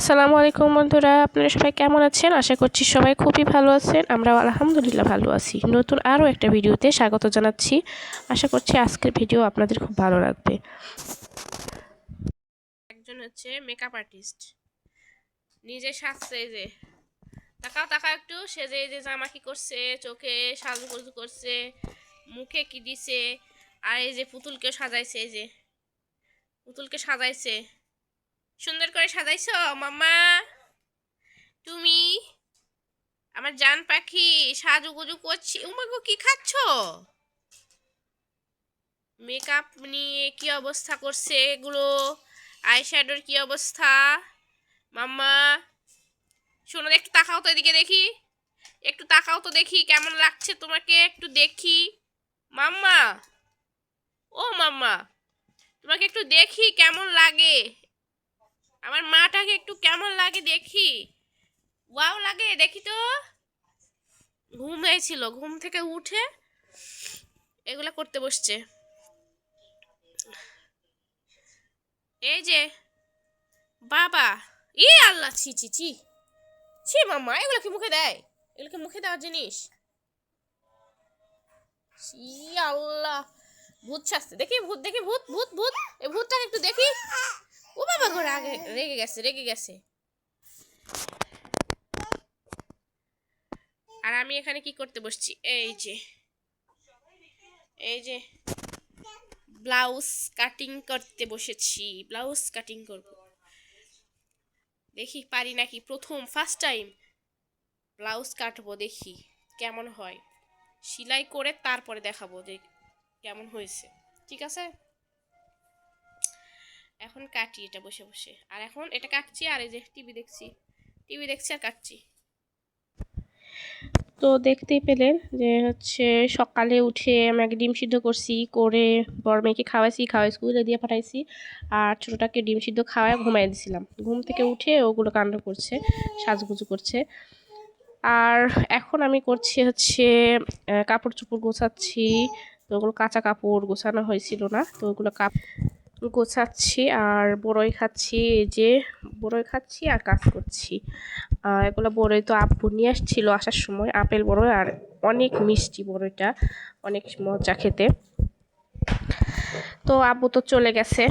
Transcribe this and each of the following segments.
আসসালামু আলাইকুম বন্ধুরা, আপনারা সবাই কেমন আছেন? আশা করছি সবাই খুবই ভালো আছেন। আমরাও আলহামদুলিল্লাহ ভালো আছি। নতুন আরও একটা ভিডিওতে স্বাগত জানাচ্ছি। আশা করছি আজকের ভিডিও আপনাদের খুব ভালো লাগবে। একজন হচ্ছে মেকআপ আর্টিস্ট নিজে সাজছে এই যে। তাকাও তাকাও একটু। সে যে এই যে জামা কি করছে, চোখে সাজুগুজু করছে, মুখে কি দিছে, আর এই যে পুতুলকে সাজাইছে, এই যে। পুতুলকে সাজাইছে। সুন্দর করে সাজাইছো, মাম্মা। তুমি? আমার জান পাখি সাজুগুজু করছি। উমাগো কি খাচ্ছ? মেকআপ নিয়ে কি অবস্থা করছে এগুলো? আইশ্যাডোর কি অবস্থা? মাম্মা, শোনো একটু তাকাও তো এদিকে দেখি। একটু তাকাও তো দেখি, কেমন লাগছে তোমাকে? একটু দেখি। মাম্মা, ও মাম্মা, তোমাকে একটু দেখি, কেমন লাগে? আমার মাটাকে একটু কেমন লাগে দেখি? ওয়াও লাগে, দেখি তো। ঘুমিয়েছিল ঘুম থেকে উঠে এগুলা করতে বসছে। এই যে, বাবা, ই আল্লাহ, ছি ছি ছি। ছি, মাম্মা, এগুলো কি মুখে দেয়? এগুলো কি মুখে দেওয়ার জিনিস? আল্লাহ, ভূত শাস্তি দেখি, ভূত দেখি, ভূত ভূত ভূত, এই ভূতটাকে একটু দেখি। ও বাবা রেগে গেছে রেগে গেছে। আর আমি এখানে কি করতে বসছি? এই যে এই যে, ব্লাউজ কাটিং করতে বসেছি, ব্লাউজ কাটিং করব। দেখি পারি নাকি, প্রথম ফার্স্ট টাইম ব্লাউজ কাটবো, দেখি কেমন হয়। সেলাই করে তারপরে দেখাবো যে কেমন হয়েছে। ঠিক আছে? এখন কাটি এটা বসে বসে। আর এখন এটা কাটছি, আর এই যে টিভি দেখছি। টিভি দেখছি আর কাটছি। তো দেখতেই পেলেন যে হচ্ছে সকালে উঠে আমি আগে ডিম সিদ্ধ করছি, করে বড় মেয়েকে খাওয়াইছি, খাওয়াই স্কুলে দিয়ে পাঠাইছি, আর ছোটোটাকে ডিম সিদ্ধ খাওয়ায় ঘুমাই দিছিলাম। ঘুম থেকে উঠে ওগুলো কাণ্ড করছে, সাজগুজু করছে। আর এখন আমি করছি হচ্ছে কাপড় চোপড় গোছাচ্ছি। তো ওগুলো কাঁচা কাপড় গোছানো হয়েছিল না, তো ওগুলো কাপ গোছাচ্ছি আর বড়ই খাচ্ছি, এই যে বড়ই খাচ্ছি আর কাজ করছি। এগুলো বড়ই তো আব্বু নিয়ে আসছিল আসার সময়, আপেল বড়ই আর অনেক মিষ্টি বড়ইটা, অনেক মজা খেতে। তো আব্বু তো চলে গেছে।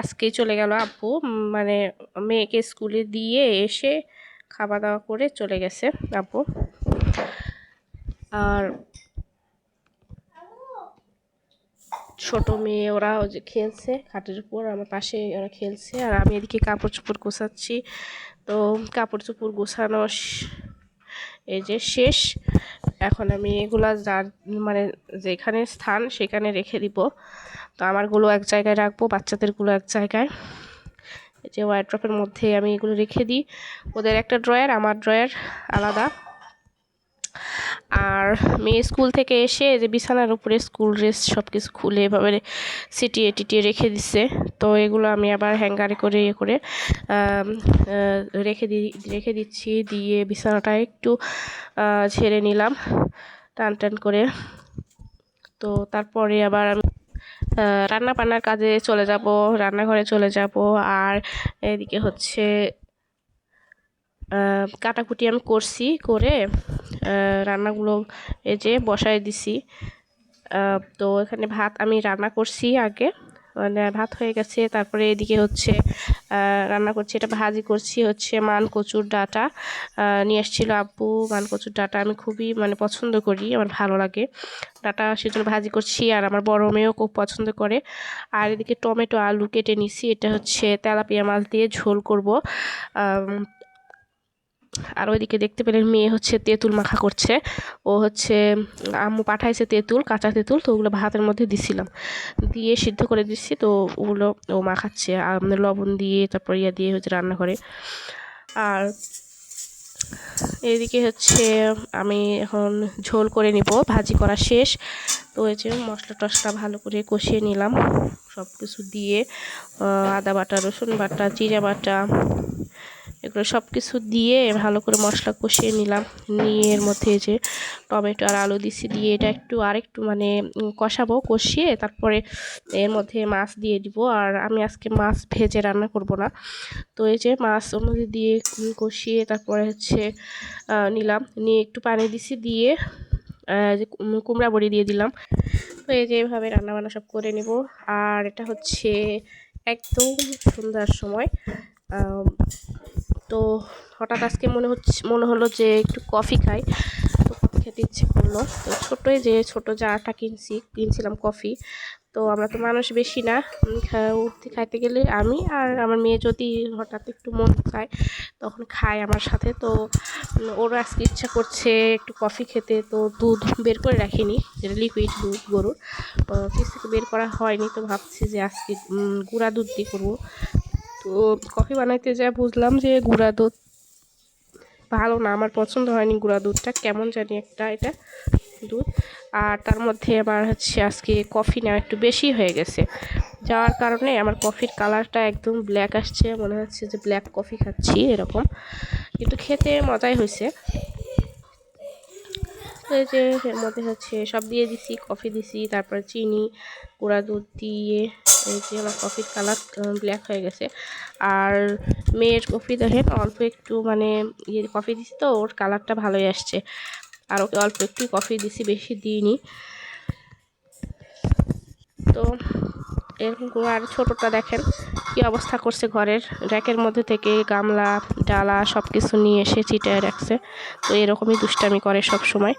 আজকে চলে গেল আব্বু মানে মেয়েকে স্কুলে দিয়ে এসে খাওয়া দাওয়া করে চলে গেছে আব্বু আর ছোট মেয়ে ওরা ওই যে খেলছে, খাটের উপর, আমার পাশে ওরা খেলছে, আর আমি এদিকে কাপড় চোপড় গোছাচ্ছি। তো কাপড় চোপড় গোছানো এই যে শেষ। এখন আমি এগুলা যার মানে যেখানে স্থান সেখানে রেখে দিব। তো আমারগুলো এক জায়গায় রাখব, বাচ্চাদেরগুলো এক জায়গায়। এই যে ওয়াইড্রপের মধ্যে আমি এগুলো রেখে দিই। ওদের একটা ড্রয়ার আমার ড্রয়ার আলাদা। আর মেয়ে স্কুল থেকে এসে যে বিছানার উপরে স্কুল ড্রেস সব কিছু খুলে এভাবে সিটিয়ে টিটিয়ে রেখে দিচ্ছে তো এগুলো আমি আবার হ্যাঙ্গারে করে ইয়ে করে রেখে দি, রেখে দিচ্ছি। দিয়ে বিছানাটা একটু ছেড়ে নিলাম টান টান করে। তো তারপরে আবার আমি রান্না বান্নার কাজে চলে যাব, রান্নাঘরে চলে যাব। আর এদিকে হচ্ছে কাটাকুটি আমি করছি, করে রান্নাগুলো এই যে বসায় দিছি। তো এখানে ভাত আমি রান্না করছি আগে। মানে ভাত হয়ে গেছে, তারপরে এদিকে হচ্ছে রান্না করছি। এটা ভাজি করছি হচ্ছে মান কচুর ডাটা নিয়ে এসেছিল আব্বু মান কচুর ডাটা। আমি খুবই মানে পছন্দ করি, আমার ভালো লাগে। ডাটা সেজন্য ভাজি করছি, আর আমার বড় মেয়েও খুব পছন্দ করে। আর এদিকে টমেটো আলু কেটে নিছি। এটা হচ্ছে তেলাপিয়া মাছ দিয়ে ঝোল করব। আর ওইদিকে দেখতে পেলেন মেয়ে হচ্ছে তেঁতুল মাখা করছে। ও হচ্ছে, আম্মু পাঠাইছে তেঁতুল, কাঁচা তেঁতুল, তো ওগুলো ভাতের মধ্যে দিছিলাম। দিয়ে সিদ্ধ করে দিচ্ছি তো ওগুলো ও মাখাচ্ছে। আর লবণ দিয়ে, তারপর ইয়া দিয়ে হচ্ছে রান্না করে। আর এদিকে হচ্ছে আমি এখন ঝোল করে নিব, ভাজি করা শেষ। তো এই যে মশলা টশলা ভালো করে কষিয়ে নিলাম। সব কিছু দিয়ে আদা বাটা, রসুন বাটা, জিরা বাটা এগুলো সব কিছু দিয়ে ভালো করে মশলা কষিয়ে নিলাম। নিয়ে এর মধ্যে যে টমেটো আর আলু দিছি দিয়ে এটা একটু আরেকটু মানে কষাবো, কষিয়ে তারপরে এর মধ্যে মাছ দিয়ে দিব। আর আমি আজকে মাছ ভেজে রান্না করব না। তো এই যে মাছ ওর মধ্যে দিয়ে কষিয়ে তারপরে হচ্ছে নিলাম। নিয়ে একটু পানি দিছি দিয়ে যে কুম- কুমড়া বড়ি দিয়ে দিলাম। তো এই যে এভাবে রান্নাবান্না সব করে নেব। আর এটা হচ্ছে একদম সন্ধ্যার সময়। তো হঠাৎ আজকে মনে হচ্ছে, মনে হলো যে একটু কফি খাই। তো কফি খেতে ইচ্ছে করল। তো ছোটোই যে ছোট জারটা কিনছি, কিনছিলাম কফি। তো আমরা তো মানুষ বেশি না। উঠতে খাইতে গেলে আমি আর আমার মেয়ে যদি হঠাৎ একটু মন খায় তখন খায় আমার সাথে। তো ওরও আজকে ইচ্ছা করছে একটু কফি খেতে। তো দুধ বের করে রাখিনি, যেটা লিকুইড দুধ, গরুর। ফ্রিজ থেকে বের করা হয়নি। তো ভাবছি যে আজকে গুঁড়া দুধ দিয়ে করব। তো কফি বানাইতে যা বুঝলাম যে গুঁড়া দুধ ভালো না, আমার পছন্দ হয়নি গুঁড়া দুধটা, কেমন জানি একটা এটা দুধ। আর তার মধ্যে আমার হচ্ছে আজকে কফি নেওয়া একটু বেশি হয়ে গেছে। যাওয়ার কারণে আমার কফির কালারটা একদম ব্ল্যাক আসছে, মনে হচ্ছে যে ব্ল্যাক কফি খাচ্ছি এরকম। কিন্তু খেতে মজাই হয়েছে। এই যে, এর মধ্যে হচ্ছে সব দিয়ে দিছি, কফি দিছি, তারপর চিনি, গুঁড়া দুধ দিয়ে, এই যে আমার কফির কালার ব্ল্যাক হয়ে গেছে। আর মেয়ের কফি দেখেন, অল্প একটু মানে ইয়ে কফি দিছি তো, ওর কালারটা ভালোই আসছে। আর ওকে অল্প একটু কফি দিছি, বেশি দিইনি। তো এরকম করে আর ছোটোটা দেখেন, কি অবস্থা করছে ঘরের। র্যাকের মধ্যে থেকে গামলা, ডালা সব কিছু নিয়ে এসে চিটায় রাখছে। তো এরকমই দুষ্টামি করে সব সময়